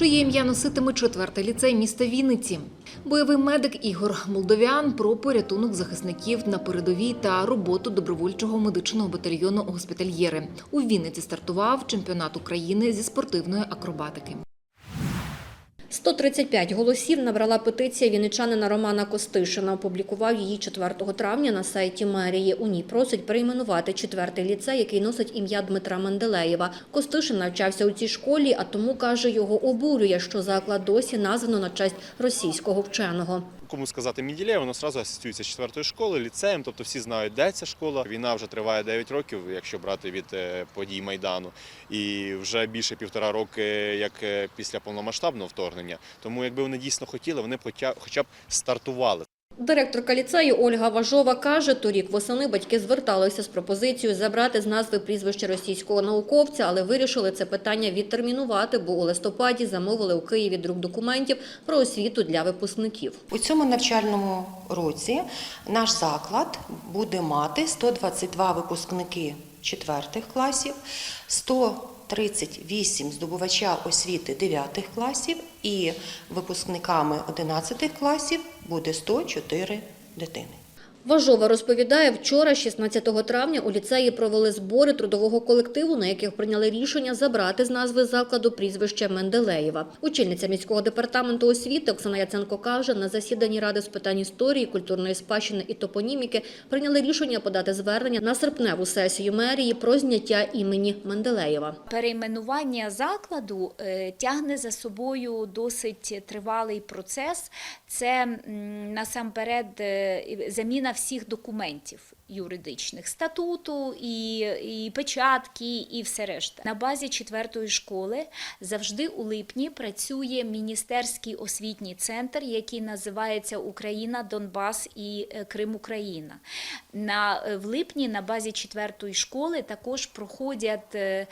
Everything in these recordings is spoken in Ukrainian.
чиє ім'я носитиме четвертий ліцей міста Вінниці. Бойовий медик Ігор Молдовян про порятунок захисників на передовій та роботу добровольчого медичного батальйону госпітальєри. У Вінниці стартував чемпіонат України зі спортивної акробатики. 135 голосів набрала петиція віничанина Романа Костишина. Опублікував її 4 травня на сайті мерії. У ній просить перейменувати четвертий ліцей, який носить ім'я Дмитра Менделеєва. Костишин навчався у цій школі, а тому каже, його обурює, що заклад досі названо на честь російського вченого. Кому сказати Мінділеєв, воно одразу асоціюється з четвертої школи, ліцеєм, тобто всі знають, де ця школа. Війна вже триває 9 років, якщо брати від е, подій Майдану, і вже більше півтора роки, як е, після повномасштабного вторгнення. Тому, якби вони дійсно хотіли, вони хоча б стартували. Директорка ліцею Ольга Важова каже, торік восени батьки зверталися з пропозицією забрати з назви прізвище російського науковця, але вирішили це питання відтермінувати, бо у листопаді замовили у Києві друк документів про освіту для випускників. У цьому навчальному році наш заклад буде мати 122 випускники четвертих класів, 138 здобувача освіти 9 класів і випускниками 11 класів буде 104 дитини. Важова розповідає, вчора, 16 травня, у ліцеї провели збори трудового колективу, на яких прийняли рішення забрати з назви закладу прізвище Менделеєва. Очільниця міського департаменту освіти Оксана Яценко каже, на засіданні Ради з питань історії, культурної спадщини і топоніміки прийняли рішення подати звернення на серпневу сесію мерії про зняття імені Менделеєва. Перейменування закладу е, тягне за собою досить тривалий процес. Це насамперед е, заміна всіх документів юридичних статуту і, і печатки, і все решта. На базі четвертої школи завжди у липні працює міністерський освітній центр, який називається Україна, Донбас і е, Крим Україна. На, е, в липні на базі четвертої школи також проходять е,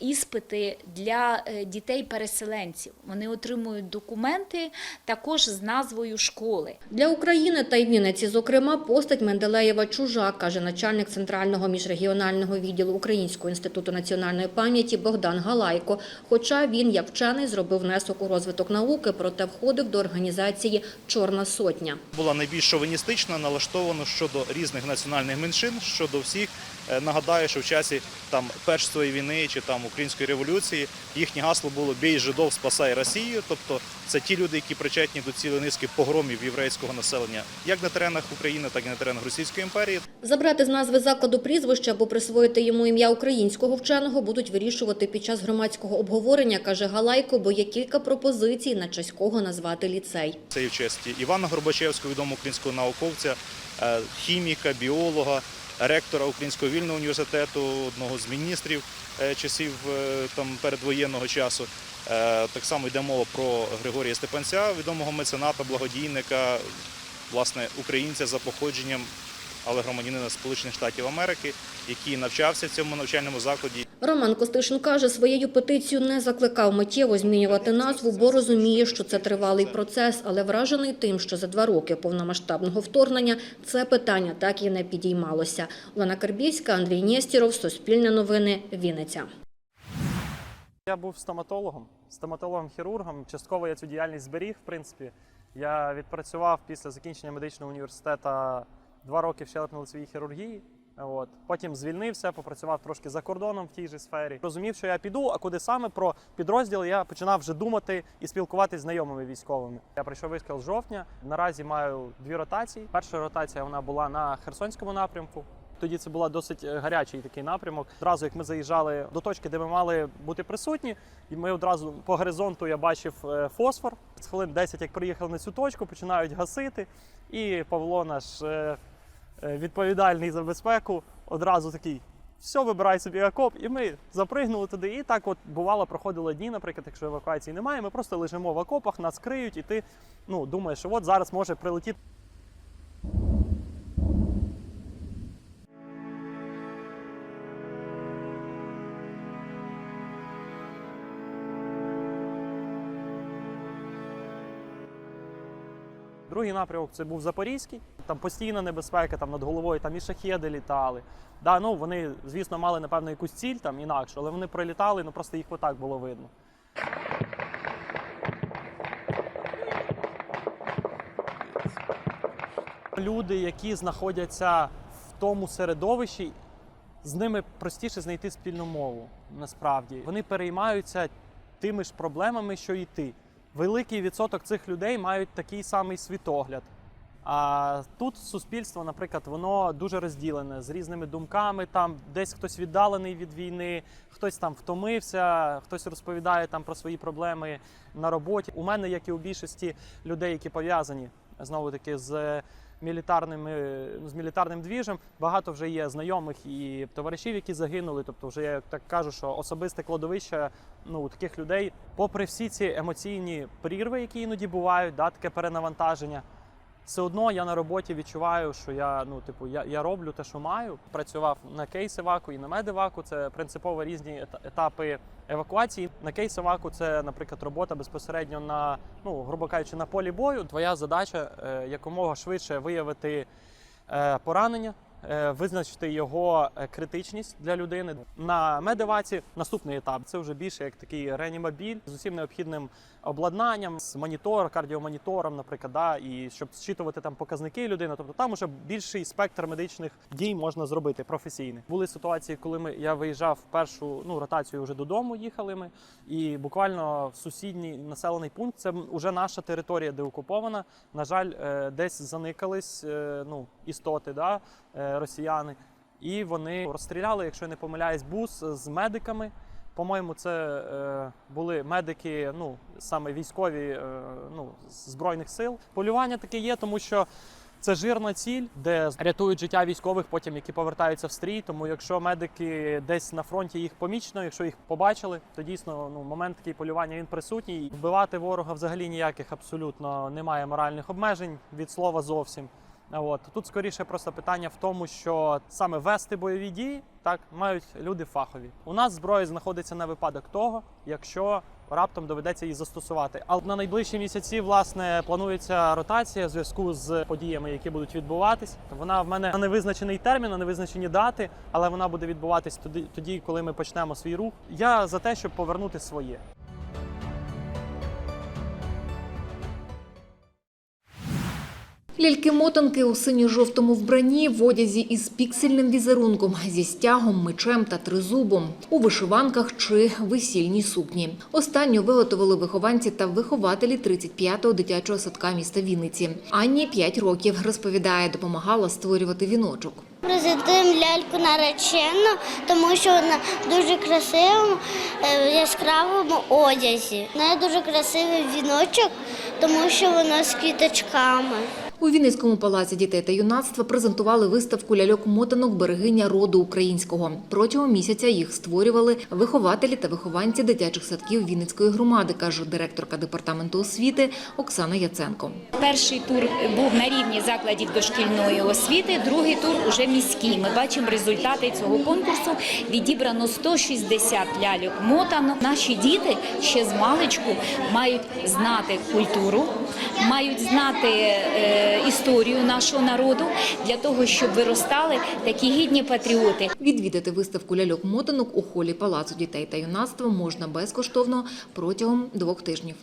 іспити для е, дітей-переселенців. Вони отримують документи також з назвою школи. Для України та й Вінниці, зокрема, постать Менделеєва чужа, каже начальник центрального міжрегіонального відділу Українського інституту національної пам'яті Богдан Галайко. Хоча він, як вчений, зробив внесок у розвиток науки, проте входив до організації Чорна сотня. була найбільш шовіністично налаштована щодо різних національних меншин, щодо всіх. Е, Нагадаю, що в часі там першої війни чи там української революції їхнє гасло було Бій жидов, спасай Росію. Тобто це ті люди, які причетні до цілої низки погромів єврейського населення, як на теренах України, так і на теренах Російської імперії. Забрати з назви закладу прізвище або присвоїти йому ім'я українського вченого будуть вирішувати під час громадського обговорення, каже Галайко, бо є кілька пропозицій, на честь кого назвати ліцей. Це і в честі Івана Горбачевського, відомого українського науковця, е, хіміка, біолога, ректора Українського вільного університету, одного з міністрів е, часів е, там передвоєнного часу. Е, Так само йде мова про Григорія Степанця, відомого мецената, благодійника, власне, українця за походженням, але громадянина Сполучених Штатів Америки, який навчався в цьому навчальному закладі. Роман Костишин каже, своєю петицією не закликав миттєво змінювати назву, бо розуміє, що це тривалий процес, але вражений тим, що за два роки повномасштабного вторгнення це питання так і не підіймалося. Олена Карбівська, Андрій Нєстіров, Суспільне новини, Вінниця. Я був стоматологом, стоматологом-хірургом. Частково я цю діяльність зберіг, в принципі. Я відпрацював після закінчення медичного університету два роки в щелепно-лицевій хірургії. От. Потім звільнився, попрацював трошки за кордоном в тій же сфері. Розумів, що я піду, а куди саме про підрозділ я починав вже думати і спілкуватися з знайомими військовими. Я прийшов вискал з жовтня. Наразі маю дві ротації. Перша ротація вона була на Херсонському напрямку. Тоді це була досить е, гарячий такий напрямок. Одразу, як ми заїжджали до точки, де ми мали бути присутні, і ми одразу по горизонту я бачив е, фосфор. З хвилин 10, як приїхали на цю точку, починають гасити. І Павло, наш е, відповідальний за безпеку, одразу такий. Все, вибирай собі окоп, і ми запригнули туди. І так, от бувало, проходило дні, наприклад, якщо евакуації немає, ми просто лежимо в окопах, нас криють, і ти ну, думаєш, що от зараз може прилетіти Другий напрямок це був Запорізький там постійна небезпека, там над головою там і шахеди літали. Да, ну Вони, звісно, мали, напевно, якусь ціль там інакше, але вони прилітали, ну просто їх отак було видно. Люди, які знаходяться в тому середовищі, з ними простіше знайти спільну мову. Насправді вони переймаються тими ж проблемами, що і ти. Великий відсоток цих людей мають такий самий світогляд. А тут суспільство, наприклад, воно дуже розділене з різними думками. Там десь хтось віддалений від війни, хтось там втомився, хтось розповідає там про свої проблеми на роботі. У мене, як і у більшості людей, які пов'язані знову таки з мілітарними з мілітарним двіжем, багато вже є знайомих і товаришів, які загинули. Тобто, вже я так кажу, що особисте кладовище ну таких людей, попри всі ці емоційні прірви, які іноді бувають, да, таке перенавантаження. Все одно я на роботі відчуваю, що я ну, типу, я, я роблю те, що маю. Працював на кейс-еваку і на медеваку. Це принципово різні етапи евакуації. На кейс-еваку це, наприклад, робота безпосередньо на, ну, грубо кажучи, на полі бою. Твоя задача е, якомога швидше виявити е, поранення, визначити його е, критичність для людини. На медеваці наступний етап це вже більше як такий реанімобіль з усім необхідним обладнанням, з монітор, кардіомонітором, наприклад, да, і щоб зчитувати там показники людини. Тобто там уже більший спектр медичних дій можна зробити професійних. Були ситуації, коли ми я виїжджав в першу ну ротацію вже додому. Їхали ми, і буквально в сусідній населений пункт це вже наша територія, де окупована. На жаль, е, десь заникались е, ну істоти, да, е, росіяни. І вони розстріляли, якщо я не помиляюсь, бус з медиками. По-моєму, це е, були медики, ну саме військові е, ну, збройних сил. Полювання таке є, тому що це жирна ціль, де рятують життя військових, потім які повертаються в стрій. Тому якщо медики десь на фронті їх помічено, якщо їх побачили, то дійсно ну момент такий полювання він присутній. Вбивати ворога взагалі ніяких абсолютно немає моральних обмежень від слова зовсім. От тут скоріше просто питання в тому, що саме вести бойові дії так мають люди фахові. У нас зброя знаходиться на випадок того, якщо раптом доведеться її застосувати. А на найближчі місяці власне планується ротація в зв'язку з подіями, які будуть відбуватись. Вона в мене на невизначений термін, на невизначені дати, але вона буде відбуватись тоді, тоді, коли ми почнемо свій рух. Я за те, щоб повернути своє. Ляльки-мотанки у синьо-жовтому вбранні в одязі із піксельним візерунком, зі стягом, мечем та тризубом, у вишиванках чи весільній сукні. Останню виготовили вихованці та вихователі 35-го дитячого садка міста Вінниці. Анні 5 років, розповідає, допомагала створювати віночок. Презентуємо ляльку наречену, тому що вона дуже красива е, в яскравому одязі. В неї дуже красивий віночок, тому що вона з квіточками. У Вінницькому палаці дітей та юнацтва презентували виставку ляльок-мотанок берегиня роду українського. Протягом місяця їх створювали вихователі та вихованці дитячих садків Вінницької громади, каже директорка департаменту освіти Оксана Яценко. Перший тур був на рівні закладів дошкільної освіти, другий тур уже міський. Ми бачимо результати цього конкурсу. Відібрано 160 ляльок мотанок. Наші діти ще з маличку мають знати культуру, мають знати е, історію нашого народу для того, щоб виростали такі гідні патріоти. Відвідати виставку ляльок-мотанок у холі палацу дітей та юнацтва можна безкоштовно протягом двох тижнів.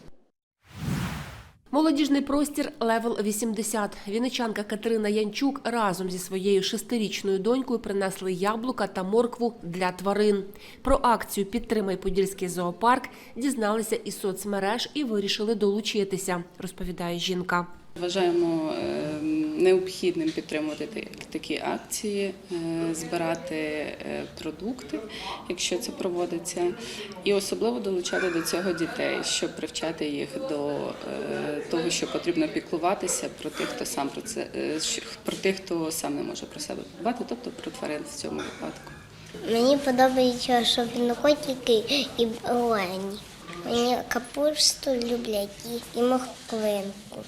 Молодіжний простір Левел 80. Вінничанка Катерина Янчук разом зі своєю шестирічною донькою принесли яблука та моркву для тварин. Про акцію Підтримай Подільський зоопарк дізналися із соцмереж і вирішили долучитися, розповідає жінка. Вважаємо е, необхідним підтримувати такі акції, е, збирати е, продукти, якщо це проводиться, і особливо долучати до цього дітей, щоб привчати їх до е, того, що потрібно піклуватися про тих, хто сам про це про тих, хто сам не може про себе подбати, тобто про тварин в цьому випадку. Мені подобається, що він котики і олені. Мені капусту люблять і морквинку.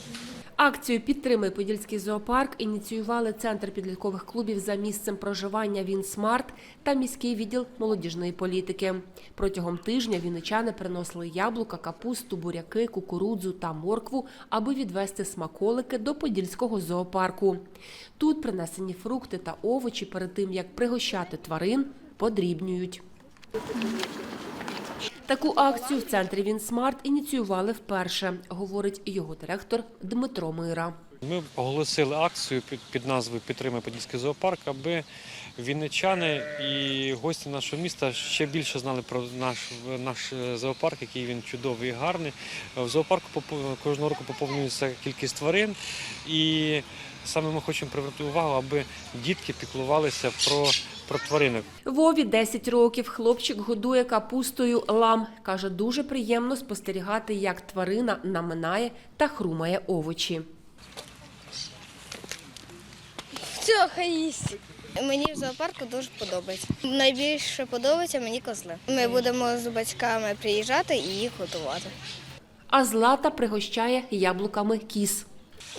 Акцію Підтримай Подільський зоопарк ініціювали Центр підліткових клубів за місцем проживання Вінсмарт та міський відділ молодіжної політики. Протягом тижня вінничани приносили яблука, капусту, буряки, кукурудзу та моркву, аби відвести смаколики до Подільського зоопарку. Тут принесені фрукти та овочі перед тим, як пригощати тварин, подрібнюють. Таку акцію в центрі Вінсмарт ініціювали вперше, говорить його директор Дмитро Мира. Ми оголосили акцію під, під назвою Підтримай Подільський зоопарк, аби вінничани і гості нашого міста ще більше знали про наш, наш зоопарк, який він чудовий і гарний. В зоопарку кожного року поповнюється кількість тварин, і саме ми хочемо привернути увагу, аби дітки піклувалися про, про тваринок. Вові 10 років. Хлопчик годує капустою лам. Каже, дуже приємно спостерігати, як тварина наминає та хрумає овочі. Все, хай їсть. Мені в зоопарку дуже подобається. Найбільше подобається мені козли. Ми будемо з батьками приїжджати і їх готувати. А Злата пригощає яблуками кіс.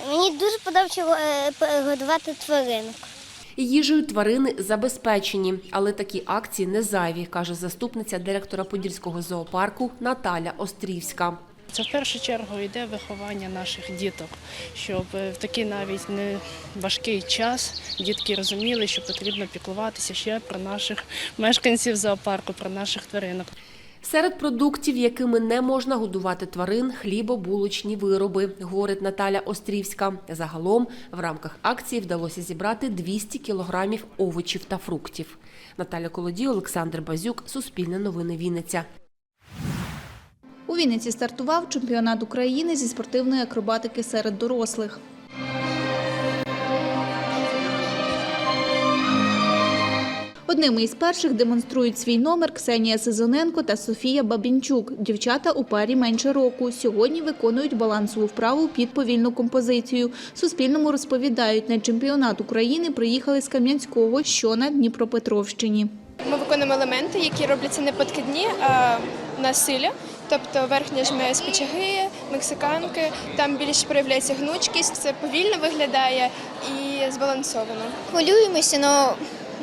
Мені дуже подобається е, годувати тваринок. Їжею тварини забезпечені, але такі акції не зайві, каже заступниця директора Подільського зоопарку Наталя Острівська. Це в першу чергу йде виховання наших діток, щоб е, в такий навіть не важкий час дітки розуміли, що потрібно піклуватися ще про наших мешканців зоопарку, про наших тваринок. Серед продуктів, якими не можна годувати тварин, хлібобулочні вироби, говорить Наталя Острівська. Загалом в рамках акції вдалося зібрати 200 кілограмів овочів та фруктів. Наталя Колодій, Олександр Базюк, Суспільне новини Вінниця. У Вінниці стартував чемпіонат України зі спортивної акробатики серед дорослих. Одними із перших демонструють свій номер Ксенія Сезоненко та Софія Бабінчук. Дівчата у парі менше року. Сьогодні виконують балансову вправу під повільну композицію. Суспільному розповідають, на чемпіонат України приїхали з Кам'янського, що на Дніпропетровщині. Ми виконуємо елементи, які робляться не подкидні, а на силі. Тобто верхня жме з печаги, мексиканки, там більш проявляється гнучкість, це повільно виглядає і збалансовано. Хвилюємося, але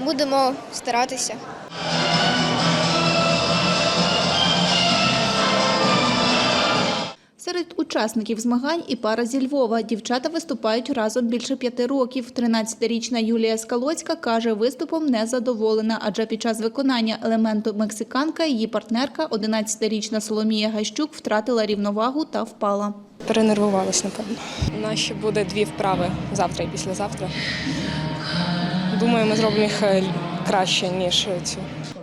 будемо старатися. Серед учасників змагань і пара зі Львова. Дівчата виступають разом більше п'яти років. 13-річна Юлія Скалоцька каже, виступом не задоволена, адже під час виконання елементу мексиканка її партнерка, 11-річна Соломія Гайщук, втратила рівновагу та впала. Перенервувалась, напевно. У нас ще буде дві вправи завтра і післязавтра. Думаю, ми зробимо їх е, краще, ніж цю.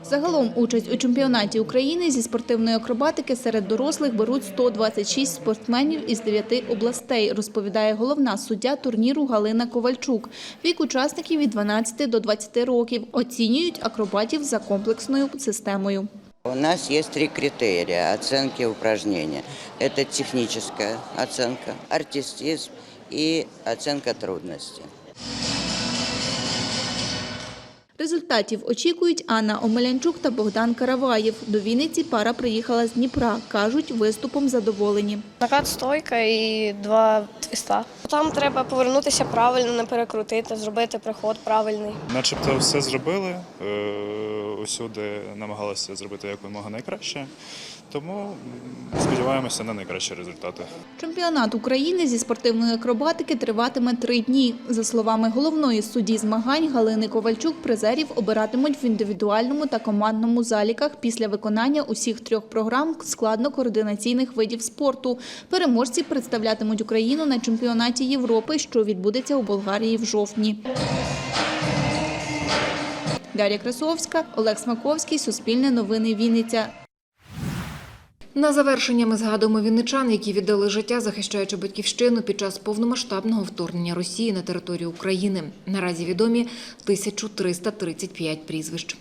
Загалом участь у чемпіонаті України зі спортивної акробатики серед дорослих беруть 126 спортсменів із 9 областей, розповідає головна суддя турніру Галина Ковальчук. Вік учасників від 12 до 20 років. Оцінюють акробатів за комплексною системою. У нас есть три критерия оценки упражнения. Это техническая оценка, артистизм и оценка трудности. Результатів очікують Анна Омелянчук та Богдан Караваєв. До Вінниці пара приїхала з Дніпра. Кажуть, виступом задоволені. Накат стойка і два твіста. Там треба повернутися правильно, не перекрутити, зробити приход правильний. Начебто все зробили. е, Усюди намагалися зробити якомога найкраще. Тому сподіваємося на найкращі результати. Чемпіонат України зі спортивної акробатики триватиме три дні. За словами головної судді змагань Галини Ковальчук, призерів обиратимуть в індивідуальному та командному заліках після виконання усіх трьох програм складно-координаційних видів спорту. Переможці представлятимуть Україну на чемпіонаті Європи, що відбудеться у Болгарії в жовтні. Дар'я Красовська, Олег Смаковський, Суспільне новини Вінниця. На завершення ми згадуємо вінничан, які віддали життя, захищаючи батьківщину під час повномасштабного вторгнення Росії на територію України. Наразі відомі 1335 прізвищ.